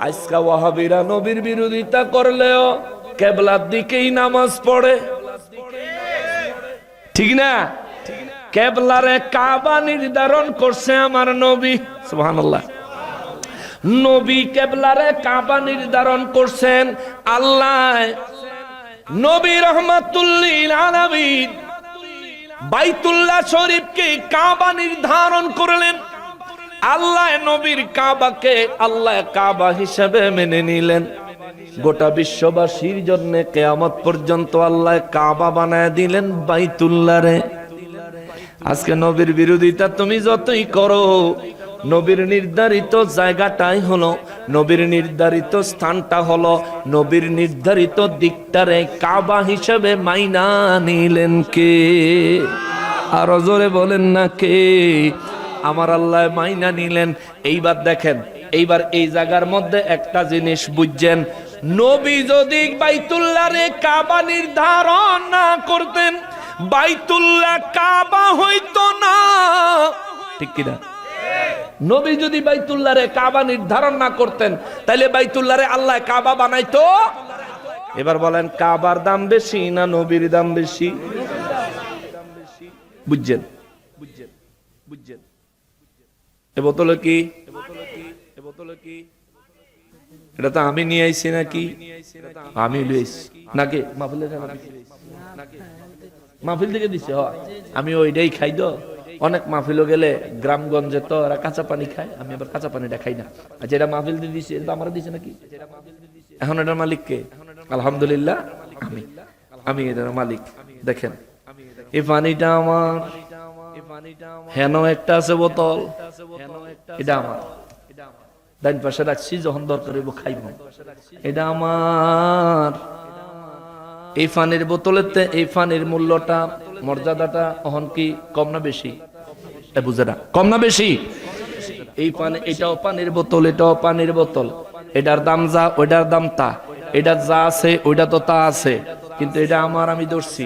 আজকা ওয়াহাবিরা নবীর বিরোধিতা করলেও কেবলার দিকেই নামাজ পড়ে। ঠিক না? কেবলারে কাবা নির্ধারণ করছে আমার নবী। সুবহানাল্লাহ। নবী কেবলারে কাবা নির্ধারণ করছেন আল্লাহ। নবী রহমাতুল্লিল আলামিন বাইতুল্লাহ শরীফকে কাবা নির্ধারণ করলেন। আল্লাহ নবীর কাবাকে আল্লাহ কাবা হিসেবে মেনে নিলেন। গোটা বিশ্ববাসীর জন্য কেয়ামত পর্যন্ত আল্লাহ কাবা বানায় দিলেন বাইতুল্লাহ রে আজকে নবীর বিরোধিতা তুমি যতই করো, নবীর নির্ধারিত জায়গাটাই হলো, নবীর নির্ধারিত স্থানটা হলো, নবীর নির্ধারিত দিকটারে কাবা হিসেবে মাইনা নিলেন কে? আরও জোরে বলেন না কে? আমার আল্লাহ মাইনা নিলেন। এইবার দেখেন, এইবার এই জায়গার মধ্যে একটা জিনিস বুঝছেন। নবী যদি বাইতুল্লাহরে কাবা নির্ধারণ না করতেন, বাইতুল্লাহ কাবা হইতো না। ঠিক কিনা? নবী যদি বাইতুল্লাহরে কাবা নির্ধারণ না করতেন তাহলে বাইতুল্লাহরে আল্লাহ কাবা বানাইতো। এবার বলেন, কাবার দাম বেশি না নবীর দাম বেশি? বুঝছেন? বুঝছেন? বুঝছেন? এ বোতলে কি? এ বোতলে কি? এটা তো আমি নিয়ে আইছি নাকি? আমি লইছি নাকি? মাহফিল মাহফিল থেকে দিছে হ আমি ওইটাই খাই দো অনেক মাহফিলও গেলে গ্রামগঞ্জে তো ওরা কাঁচা পানি খায়। আমি আবার কাঁচা পানিটা খাই না। আর যেটা মাহফিল দিয়ে দিছে, এটা আমার দিছে নাকি? এখন এটার মালিক কে? আলহামদুলিল্লাহ, আমি। আমি এটার মালিক। দেখেন, এই পানিটা আমার হেন একটা আছে বোতল এটা আমার। ডাইন পাশে রাখছি যখন দরকার হইব খাইব। এটা আমার। এই ফানির বোতলেতে এই ফানির মূল্যটা মর্যাদাটা অহন কি কম না বেশি? বুঝে না। কম না বেশি? এই পানি এটাও পানির বোতল এটাও পানির বোতল। এটার দাম যা ওইটার দাম তা। এটা যা আছে ওইটা তো তা আছে। কিন্তু এটা আমার আমি ধরছি।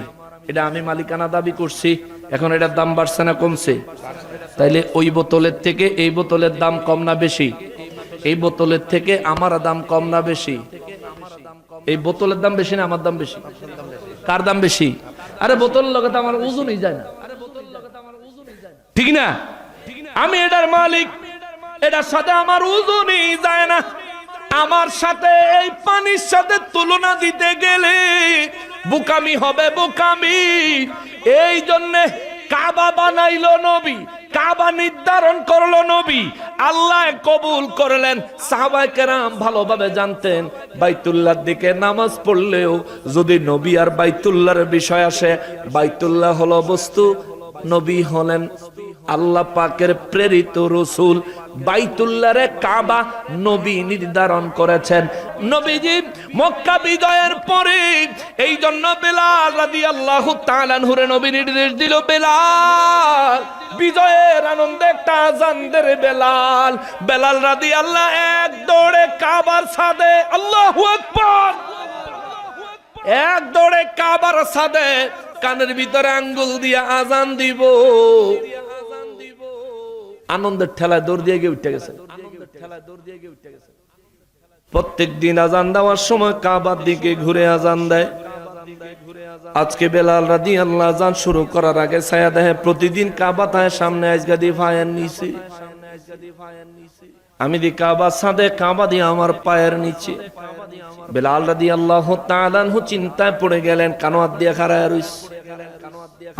এটা আমি মালিকানা দাবি করছি। এখন এটার দাম বাড়ছে না কমছে? তাইলে ওই বোতলের থেকে এই বোতলের দাম কম না বেশি? এই বোতলের থেকে আমার দাম কম না বেশি? এই বোতলের দাম বেশি না আমার দাম বেশি? কার দাম বেশি? আরে বোতল লগে তো আমার ওজনই যায় না। ঠিক না? আমি এটার মালিক। এটার সাথে আমার ওজনই যায় না। আমার সাথে এই পানির সাথে তুলনা দিতে গেলে বুকামি হবে বুকামি। এই জন্যে কাবা বানাইলো নবী, কাবা নির্ধারণ করল নবী। আল্লাহ কবুল করলেন, সাহাবায়ে কেরাম ভালোভাবে জানতেন, বাইতুল্লাহর দিকে নামাজ পড়লেও যদি নবী আর বাইতুল্লাহর বিষয় আসে, বাইতুল্লাহ হলো বস্তু, নবী হলেন আল্লাহ পাকের প্রেরিত রসুল। বাইতুল্লাহরে কাবা নবী নির্ধারণ করেছেন নবীজি মক্কা বিজয়ের পরে এই জন্য বেলাল রাদি আল্লাহ তালানহুরে নবী নির্দেশ দিল, বেলাল, বিজয়ের আনন্দে একটা আজানদের বেলাল। বেলাল রাদি আল্লাহ এক দৌড়ে কাবার সাদে আল্লাহু আকবার! এক দৌড়ে কাবার সাদে কানের ভিতরে আঙ্গুল দিয়ে আজান দিব। আনন্দের ঠেলায় দৌড় দিয়ে গিয়ে উঠে গেছে। আনন্দের ঠেলায় দৌড় দিয়ে গিয়ে উঠে গেছে। প্রত্যেক দিন আজান দেওয়ার সময় কাবার দিকে ঘুরে আজান দেয়। আজকে বেলাল রাদি আল্লাহ আজান শুরু করার আগে ছায়া দেয় প্রতিদিন কাবা তায় সামনে আজগা দিয়ে ফায়ার নিচে। আমি দি কাবা সাদে কাবা দিয়ে আমার পায়ের নিচে। বেলাল রাদি আল্লাহ তালানহু চিন্তায় পড়ে গেলেন, কানোয়াত দিয়ে খারায় রইস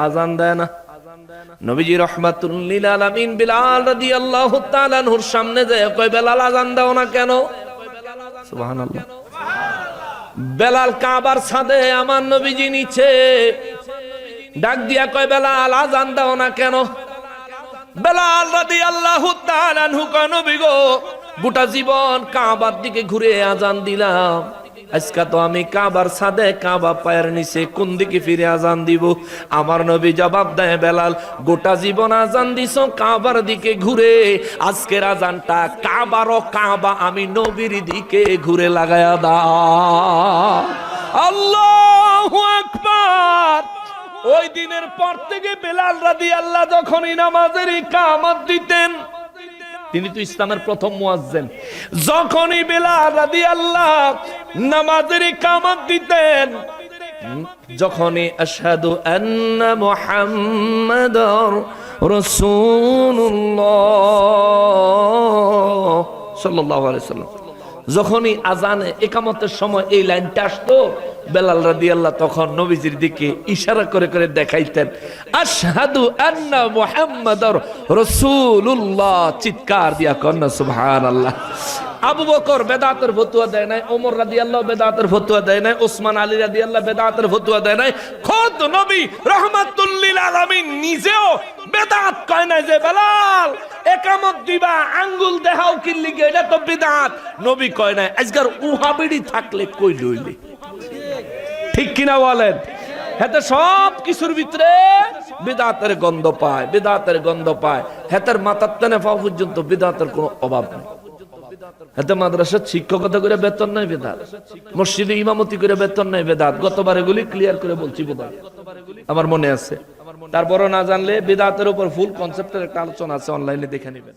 আজান দেয় না। নবীজি রহমাতুল্লিল আলামিন বিলাল রাদিয়াল্লাহু তাআলা নূর সামনে যায়, কয়, বেলাল, আজান দাও না কেন? বেলাল কাবার ছাদে আমার নবীজি নিচে ডাক দিয়া কয়, বেলাল, আজান দাও না কেন? বেলাল রাদি আল্লাহ নূ কয়, নবী গো, গোটা জীবন কাবার দিকে ঘুরে আজান দিলাম। আজকে তো আমি কাবার সাদে কাবা পায়ের নিচে কোন দিকে ফিরে আজান দিব? আমার নবী জবাব দেয়, বেলাল, গোটা জীবন আজান দিছ কাবার দিকে ঘুরে। আজকের আজানটা কাবার ও কাবা, আমি নবীর দিকে ঘুরে লাগায়া দা আল্লাহু আকবার! ওই দিনের পর থেকে বেলাল রাদি আল্লাহ যখনই নামাজের ইকামত দিতেন, তিনি তো ইসলামের প্রথম মুয়াজ্জেন। যখনই বেলাল রাদিয়াল্লাহ নামাজের কামাত দিতেন। যখনই আসাদু আন্না মুহাম্মাদার রাসূলুল্লাহ সাল্লাল্লাহু আলাইহি যখনই আজানে একামতের সময় এই লাইনটা আসতো, বেলাল রাদিয়াল্লাহ তখন নবীজির দিকে ইশারা করে করে দেখাইতেন, আশহাদু আন্না মুহাম্মাদার রাসূলুল্লাহ। চিৎকার দিয়া কন্না সুবহানাল্লাহ। আবু বকর বেদাতের ফতুয়া দেয় নাই, ওমর রাদিয়াল্লাহ বেদাতের ফতুয়া দেয় নাই, ওসমান আলী রাদিয়াল্লাহ বেদাতের ফতুয়া দেয় নাই। খোদ নবী রহমাতুল্লিল আলামিন নিজেও বেদাত কয় নাই যে, বেলাল, একামত দিবা, আঙ্গুল দেখাও কি লিগে এটা তো বেদাত। নবী কয় নাই আজকার উহাবিড়ি থাকলে কই লইলে? ঠিক কিনা বলেন? হেতে সব কিছুর ভিতরে বেদাতের গন্ধ পায়, বেদাতের গন্ধ পায়। হেতের মাথার তেনে পাওয়া পর্যন্ত বেদাতের কোনো অভাব নেই। হাতে মাদ্রাসার শিক্ষকতা করে বেতন নাই বেদাত। মসজিদে ইমামতি করে বেতন নাই বেদাত। গতবার এগুলি ক্লিয়ার করে বলছি বেদাত। আমার মনে আছে। তারপরও না জানলে বেদাতের উপর ফুল কনসেপ্টের একটা আলোচনা আছে অনলাইনে দেখে নেবেন।